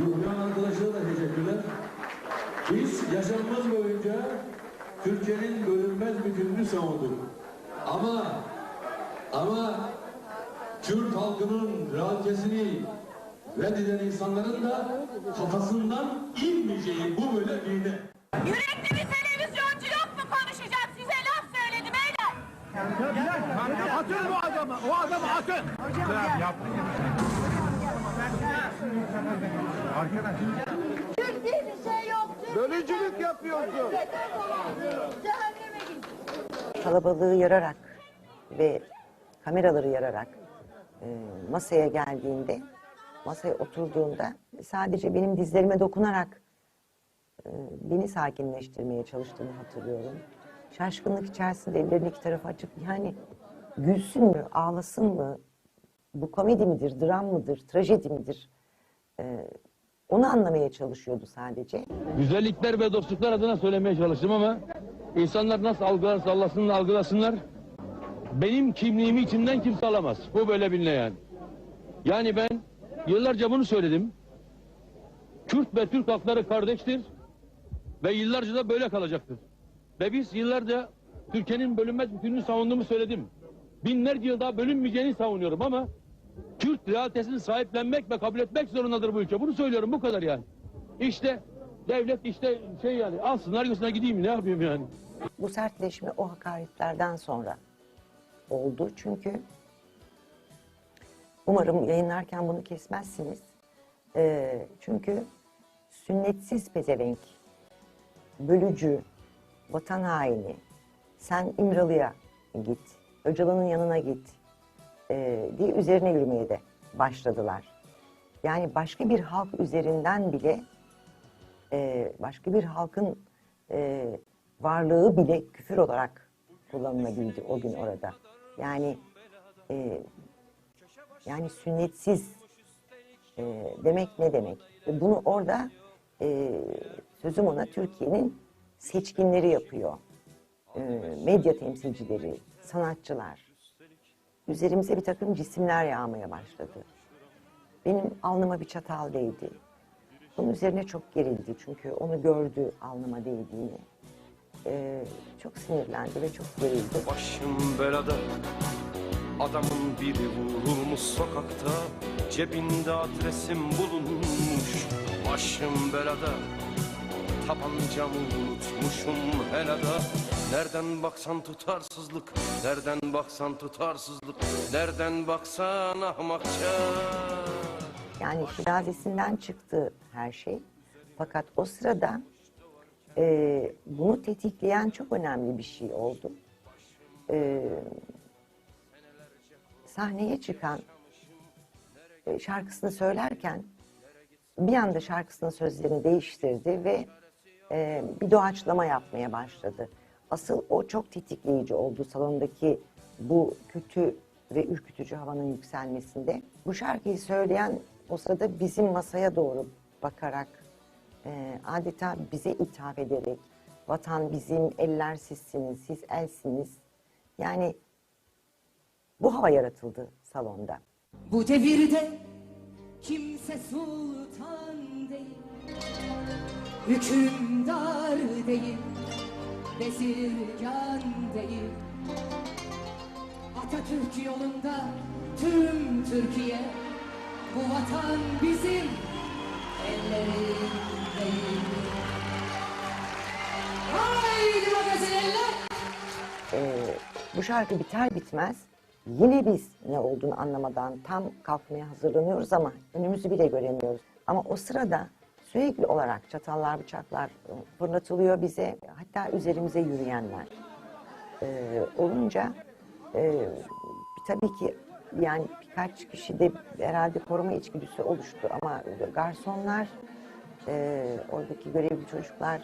Yuhyan arkadaşlara da teşekkürler. Biz yaşamımız boyunca Türkiye'nin bölünmez bütünlüğünü savunduk. Ama ama Kürt halkının realitesini reddeden insanların da kafasından inmeyeceği bu böyle bir de. Yürekli bir televizyoncu yok mu konuşacak? Size laf söyledi beyler. Atın bu adamı, o adamı atın. Türk diye bir şey yok. Bölücülük yapıyorsun. Kalabalığı yararak ve kameraları yararak e, masaya geldiğinde, masaya oturduğunda sadece benim dizlerime dokunarak e, beni sakinleştirmeye çalıştığını hatırlıyorum. Şaşkınlık içerisinde ellerini iki tarafa açıp yani gülsün mü, ağlasın mı, bu komedi midir, dram mıdır, trajedi midir? E, onu anlamaya çalışıyordu sadece. Güzellikler ve dostluklar adına söylemeye çalıştım ama insanlar nasıl algılarsa algılasınlar, algılasınlar. Benim kimliğimi içimden kimse alamaz. Bu böyle biline yani. Yani ben yıllarca bunu söyledim. Kürt ve Türk halkları kardeştir ve yıllarca da böyle kalacaktır. Ve biz yıllarca Türkiye'nin bölünmez bütünlüğünü savunduğumu söyledim. Binlerce yıl daha bölünmeyeceğini savunuyorum ama Kürt realitesini sahiplenmek ve kabul etmek zorundadır bu ülke. Bunu söylüyorum bu kadar yani. İşte devlet işte şey yani alsın argısına gideyim ne yapayım yani. Bu sertleşme o hakaretlerden sonra oldu. Çünkü umarım yayınlarken bunu kesmezsiniz. Ee, çünkü sünnetsiz pezevenk, bölücü, vatan haini, sen İmralı'ya git, Öcalan'ın yanına git ee, diye üzerine yürümeye de başladılar. Yani başka bir halk üzerinden bile e, başka bir halkın e, varlığı bile küfür olarak kullanılabildi o gün orada. Yani e, yani sünnetsiz e, demek ne demek? Ve bunu orada e, sözüm ona Türkiye'nin seçkinleri yapıyor. E, medya temsilcileri, sanatçılar. Üzerimize bir takım cisimler yağmaya başladı. Benim alnıma bir çatal değdi. Bunun üzerine çok gerildi çünkü onu gördü alnıma değdiğini. Ee, çok sinirlendi ve çok gerildi. Başım belada Adamın biri vurulmuş sokakta Cebinde adresim bulunmuş Başım belada Tabancamı unutmuşum helada Nereden baksan tutarsızlık Nereden baksan tutarsızlık Nereden baksan ahmakça Yani iradesinden çıktı her şey. Fakat o sırada e, bunu tetikleyen çok önemli bir şey oldu. E, sahneye çıkan e, şarkısını söylerken bir anda şarkısının sözlerini değiştirdi ve e, bir doğaçlama yapmaya başladı. Asıl o çok tetikleyici oldu salondaki bu kötü ve ürkütücü havanın yükselmesinde. Bu şarkıyı söyleyen o sırada bizim masaya doğru bakarak e, adeta bize ithaf ederek vatan bizim, eller sizsiniz, siz elsiniz. Yani bu hava yaratıldı salonda. Bu devirde kimse sultan değil Hükümdar değil Bezirgan değil. Atatürk yolunda tüm Türkiye Bu vatan bizim ellerindeyim Haydi magazin eller. Ee, bu şarkı biter bitmez yine biz ne olduğunu anlamadan tam kalkmaya hazırlanıyoruz ama önümüzü bile göremiyoruz. Ama o sırada sürekli olarak çatallar, bıçaklar e, fırlatılıyor bize. Hatta üzerimize yürüyenler Ee, olunca e, tabii ki yani birkaç kişi de herhalde koruma içgüdüsü oluştu ama garsonlar e, oradaki görevli çocuklar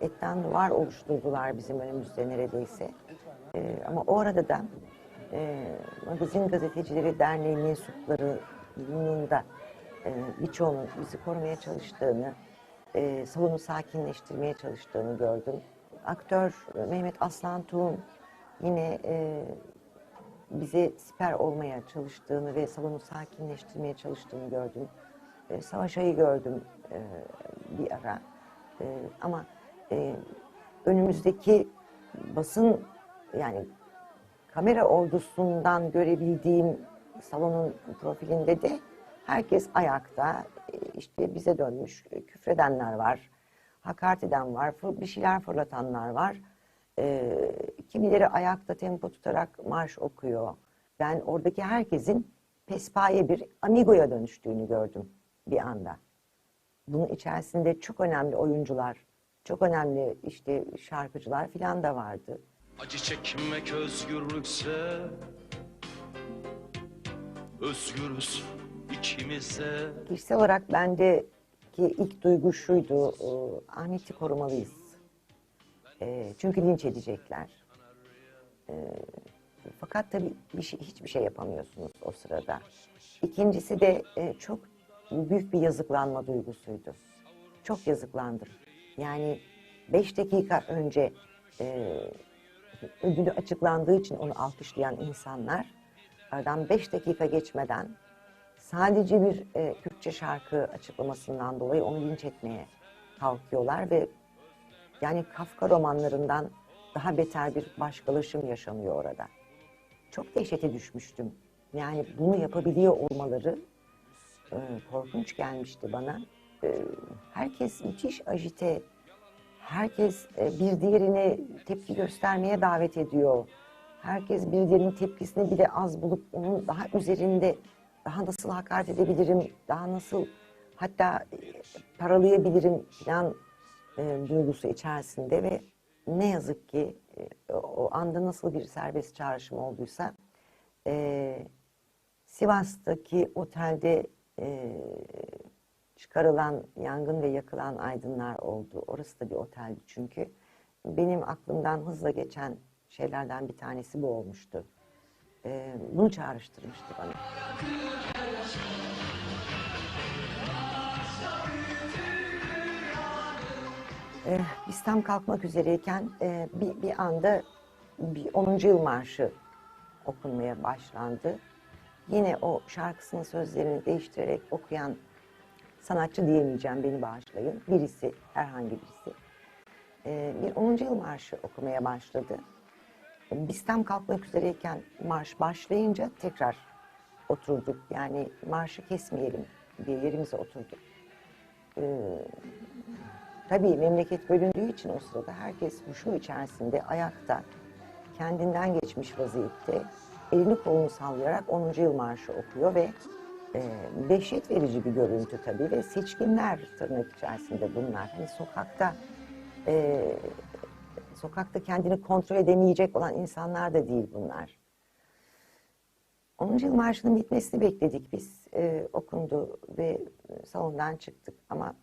etten duvar oluşturdular bizim önümüzde neredeyse. E, ama o arada da e, Magazin Gazetecileri Derneği mensuplarının da e, birçoğunun bizi korumaya çalıştığını, e, salonu sakinleştirmeye çalıştığını gördüm. Aktör Mehmet Aslan Tuğ'un yine e, bize siper olmaya çalıştığını ve salonu sakinleştirmeye çalıştığını gördüm. e, Savaş Ay'ı gördüm e, bir ara. E, ama e, önümüzdeki basın yani kamera ordusundan görebildiğim salonun profilinde de herkes ayakta e, işte bize dönmüş e, küfredenler var, hakaret eden var, bir şeyler fırlatanlar var. E, kimileri ayakta tempo tutarak marş okuyor. Ben oradaki herkesin pespaye bir amigoya dönüştüğünü gördüm bir anda. Bunun içerisinde çok önemli oyuncular, çok önemli işte şarkıcılar filan da vardı. Acı çekmek özgürlükse Özgürüz ikimize Kişisel olarak bendeki ilk duygu şuydu, e, Ahmet'i korumalıyız. E, çünkü linç edecekler. E, fakat tabii bir şey, hiçbir şey yapamıyorsunuz o sırada. İkincisi de e, çok büyük bir yazıklanma duygusuydu. Çok yazıklandım. Yani beş dakika önce e, ödülü açıklandığı için onu alkışlayan insanlar aradan beş dakika geçmeden sadece bir e, Kürtçe şarkı açıklamasından dolayı onu linç etmeye kalkıyorlar ve yani Kafka romanlarından daha beter bir başkalaşım yaşanıyor orada. Çok dehşete düşmüştüm. Yani bunu yapabiliyor olmaları e, korkunç gelmişti bana. E, herkes müthiş ajite, herkes e, bir diğerine tepki göstermeye davet ediyor. Herkes bir diğerinin tepkisini bile az bulup onun daha üzerinde daha nasıl hakaret edebilirim, daha nasıl hatta e, paralayabilirim falan e, duygusu içerisinde ve ne yazık ki e, o anda nasıl bir serbest çağrışım olduysa e, Sivas'taki otelde e, çıkarılan yangın ve yakılan aydınlar oldu. Orası da bir oteldi çünkü. Benim aklımdan hızla geçen şeylerden bir tanesi bu olmuştu. E, bunu çağrıştırmıştı bana. Eh, biz tam kalkmak üzereyken eh, bir, bir anda bir 10. yıl marşı okunmaya başlandı. Yine o şarkısının sözlerini değiştirerek okuyan sanatçı diyemeyeceğim beni bağışlayın. Birisi, herhangi birisi. Eh, bir 10. yıl marşı okumaya başladı. Biz tam kalkmak üzereyken marş başlayınca tekrar oturduk. Yani marşı kesmeyelim diye yerimize oturduk. Tabii memleket bölündüğü için o sırada herkes huşu içerisinde ayakta kendinden geçmiş vaziyette elini kolunu sallayarak 10. yıl marşı okuyor ve e, dehşet verici bir görüntü tabii ve seçkinler tırnak içerisinde bunlar. Hani sokakta e, sokakta kendini kontrol edemeyecek olan insanlar da değil bunlar. 10. yıl marşının bitmesini bekledik biz. E, okundu ve salondan çıktık ama